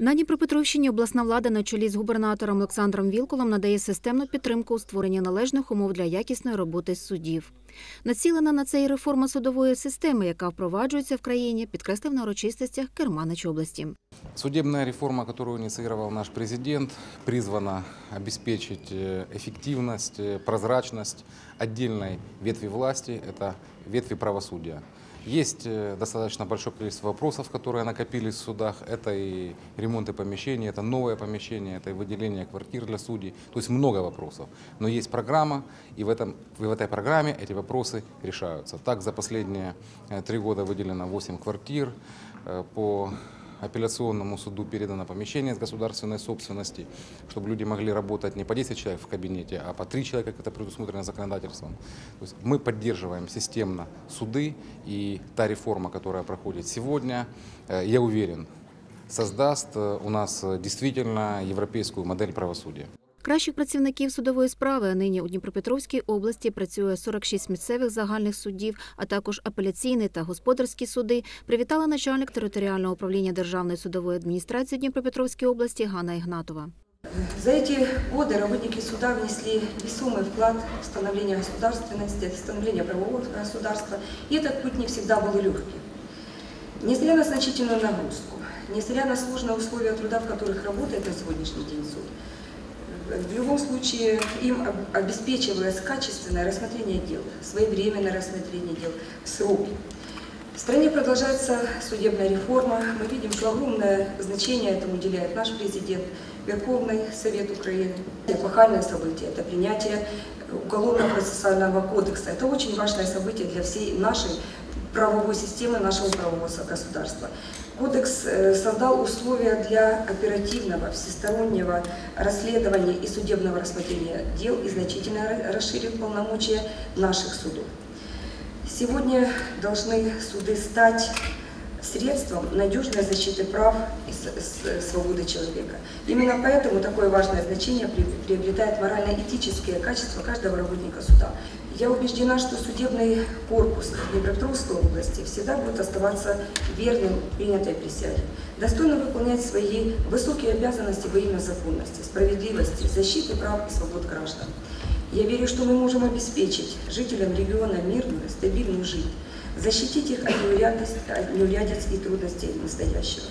На Дніпропетровщині обласна влада на чолі з губернатором Олександром Вілкулом надає системну підтримку у створенні належних умов для якісної роботи суддів. Націлена на це і реформа судової системи, яка впроваджується в країні, підкреслив на урочистостях Керманич області. Судебная реформа, которую инициировал наш президент, призвана обеспечить э, эффективность, э, прозрачность отдельной ветви власти, это ветви правосудия. Есть э, достаточно большое количество вопросов, которые накопились в судах. Это и ремонты помещений, это новое помещение, это и выделение квартир для судей. То есть много вопросов. Но есть программа, и в, этом, и в этой программе эти вопросы решаются. Так, за последние э, три года выделено 8 квартир. Э, По апелляционному суду передано помещение с государственной собственности, чтобы люди могли работать не по 10 человек в кабинете, а по 3 человека, как это предусмотрено законодательством. То есть мы поддерживаем системно суды, и та реформа, которая проходит сегодня, э, я уверен, создаст э, у нас э, действительно европейскую модель правосудия. Кращих працівників судової справи а нині у Дніпропетровській області працює 46 місцевих загальних судів, а також апеляційні та господарські суди. Привітала начальник територіального управління Державної судової адміністрації Дніпропетровської області Ганна Ігнатова. За эти годы работники суда внесли весомый вклад в становление государственности, в становление правового государства, и этот путь не всегда был легким. Несмотря на значительную нагрузку, несмотря на сложные условия труда, в которых работает на сегодняшний день суд, э, в любом случае им об- обеспечивалось качественное рассмотрение дел, своевременное рассмотрение дел сроки. В стране продолжается судебная реформа. Мы видим, что огромное значение этому уделяет наш президент, Верховный Совет Украины. Эпохальное событие – это принятие Уголовно-процессуального кодекса. Это очень важное событие для всей нашей правовой системы, нашего правового государства. Кодекс э, создал условия для оперативного, всестороннего расследования и судебного рассмотрения дел и значительно ра- расширил полномочия наших судов. Сегодня должны суды стать средством надежной защиты прав и свободы человека. Именно поэтому такое важное значение при- приобретает морально-этические качества каждого работника суда. Я убеждена, что судебный корпус Днепропетровской области всегда будет оставаться верным принятой присяге, достойно выполнять свои высокие обязанности во имя законности, справедливости, защиты прав и свобод граждан. Я верю, что мы можем обеспечить жителям региона мирную, стабильную жизнь, защитить их от неурядиц, и трудностей настоящего.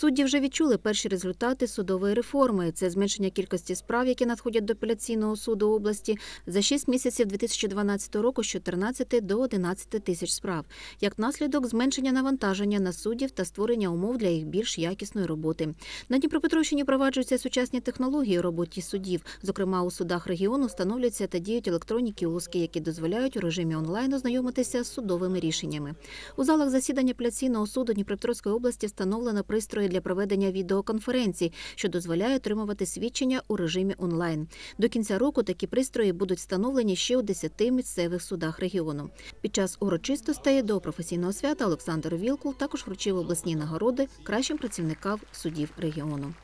Судді вже відчули перші результати судової реформи. Це зменшення кількості справ, які надходять до апеляційного суду області за 6 місяців 2012 року з 14 до 11 тисяч справ. Як наслідок зменшення навантаження на суддів та створення умов для їх більш якісної роботи. На Дніпропетровщині проваджуються сучасні технології у роботі суддів. Зокрема, у судах регіону встановлюються та діють електронні кіоски, які дозволяють у режимі онлайн ознайомитися з судовими рішеннями. У залах засідання апеляційного суду Дніпропетровської області встановлено пристрої для проведення відеоконференцій, що дозволяє отримувати свідчення у режимі онлайн. До кінця року такі пристрої будуть встановлені ще у 10 місцевих судах регіону. Під час урочистостей до професійного свята Олександр Вілкул також вручив обласні нагороди кращим працівникам судів регіону.